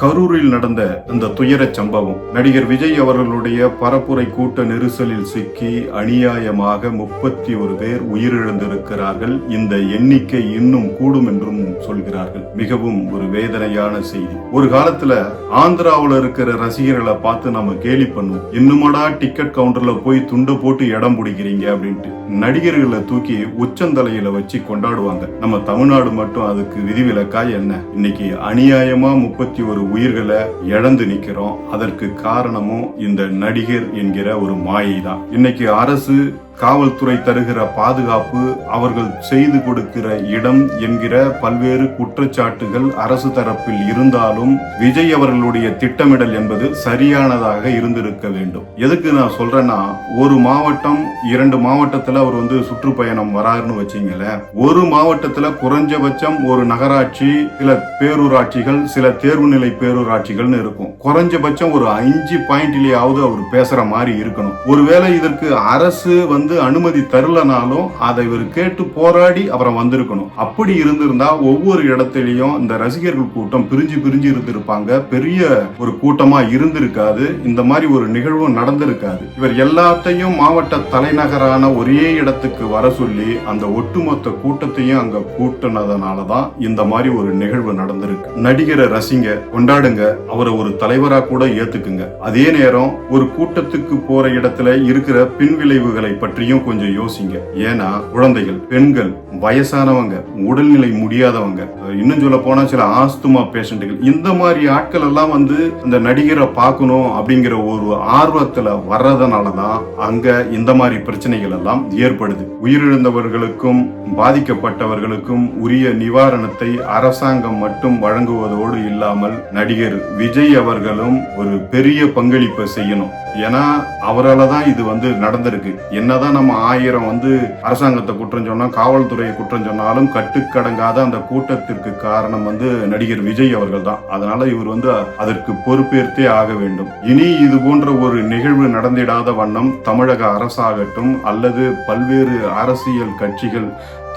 கரூரில் நடந்த இந்த துயரச் சம்பவம். நடிகர் விஜய் அவர்களுடைய பரப்புரை கூட்ட நெரிசலில் சிக்கி அநியாயமாக முப்பத்தி ஒரு பேர் உயிரிழந்திருக்கிறார்கள். இந்த எண்ணிக்கை இன்னும் கூடும் என்றும் சொல்கிறார்கள். மிகவும் ஒரு வேதனையான செய்தி. ஒரு காலத்துல ஆந்திராவுல இருக்கிற ரசிகர்களை பார்த்து நம்ம கேலி பண்ணுவோம். இன்னுமடா டிக்கெட் கவுண்டர்ல போய் துண்டை போட்டு இடம் பிடிக்கிறீங்க அப்படின்ட்டு. நடிகர்களை தூக்கி உச்சந்தலையில வச்சு கொண்டாடுவாங்க. நம்ம தமிழ்நாடு மட்டும் அதுக்கு விதிவிலக்கா என்ன? இன்னைக்கு அநியாயமா முப்பத்தி ஒரு உயிர்களை இழந்து நிற்கிறோம். அதற்கு காரணமும் இந்த நடிகர் என்கிற ஒரு மாயை தான் இன்னைக்கு அரசு காவல்துறை தருகிற பாதுகாப்பு அவர்கள் செய்து கொடுக்கிற இடம் என்கிற பல்வேறு குற்றச்சாட்டுகள் அரசு தரப்பில் இருந்தாலும் விஜய் அவர்களுடைய திட்டமிடல் என்பது சரியானதாக இருந்திருக்க வேண்டும். எதுக்கு நான் சொல்றேன்னா ஒரு மாவட்டம் இரண்டு மாவட்டத்தில் அவர் வந்து சுற்றுப்பயணம் வராருன்னு வச்சிங்களேன். ஒரு மாவட்டத்தில் குறைஞ்சபட்சம் ஒரு நகராட்சி சில பேரூராட்சிகள் சில தேர்வுநிலை பேரூராட்சிகள்னு இருக்கும். குறைஞ்சபட்சம் ஒரு அஞ்சு பாயிண்ட்லேயாவது அவர் பேசுற மாதிரி இருக்கணும். ஒருவேளை இதற்கு அரசு வந்து அனுமதி தரலனாலும் அதை இவர் கேட்டு போராடி அப்புறம் வந்திருக்கணும். அப்படி இருந்திருந்தா ஒவ்வொரு இடத்துலயும் இந்த ரசிகர்கள் கூட்டம் பிரிஞ்சு பிரிஞ்சு இருந்திருப்பாங்க. பெரிய ஒரு கூட்டமா இருந்திருக்காது. இந்த மாதிரி ஒரு நிகழ்வும் நடந்திருக்காது. இவர் எல்லாத்தையும் மாவட்ட தலைநகரான ஒரே இடத்துக்கு வர சொல்லி அந்த ஒட்டுமொத்த கூட்டத்தையும் அங்க கூட்டினதுனாலதான் இந்த மாதிரி ஒரு நிகழ்வு நடந்திருக்கு. நடிகரை ரசிங்க கொண்டாடுங்க. அவரை ஒரு தலைவரா கூட ஏத்துக்குங்க. அதே நேரம் ஒரு கூட்டத்துக்கு போற இடத்துல இருக்கிற பின்விளைவுகளை பற்றியும் கொஞ்சம் யோசிங்க. ஏன்னா குழந்தைகள் பெண்கள் வயசானவங்க உடல்நிலை முடியாதவங்க இன்னும் சொல்ல போனா சில ஆஸ்துமா பேஷண்ட்டுகள் இந்த மாதிரி ஆட்கள் எல்லாம் வந்து இந்த நடிகரை பார்க்கணும் அப்படிங்கிற ஒரு ஆர்வத்துல வர்றதுனாலதான் அங்க இந்த மாதிரி பிரச்சனைகள் எல்லாம் ஏற்படுது. உயிரிழந்தவர்களுக்கும் பாதிக்கப்பட்டவர்களுக்கும் உரிய நிவாரணத்தை அரசாங்கம் மட்டும் வழங்குவதோடு இல்லாமல் நடிகர் விஜய் அவர்களும் ஒரு பெரிய பங்களிப்பை செய்யணும். ஏன்னா அவரால் தான் இது வந்து நடந்திருக்கு. என்னதான் நம்ம ஆயிரம் வந்து அரசாங்கத்தை குற்றம் சொன்னா காவல்துறையை குற்றம் சொன்னாலும் கட்டுக்கடங்காத அந்த கூட்டத்திற்கு காரணம் வந்து நடிகர் விஜய் அவர்கள் தான் அதனால இவர் வந்து அதற்கு பொறுப்பேற்றே ஆக வேண்டும். இனி இது போன்ற ஒரு நிகழ்வு நடந்திடாத வண்ணம் தமிழக அரசாகட்டும் அல்லது பல்வேறு அரசியல் கட்சிகள்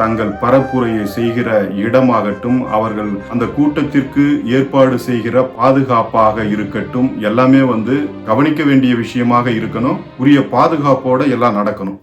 தங்கள் பரப்புரையை செய்கிற இடமாகட்டும் அவர்கள் அந்த கூட்டத்திற்கு ஏற்பாடு செய்கிற பாதுகாப்பாக இருக்கட்டும் எல்லாமே வந்து கவனிக்க வேண்டிய விஷயமாக இருக்கணும். உரிய பாதுகாப்போட எல்லாம் நடக்கணும்.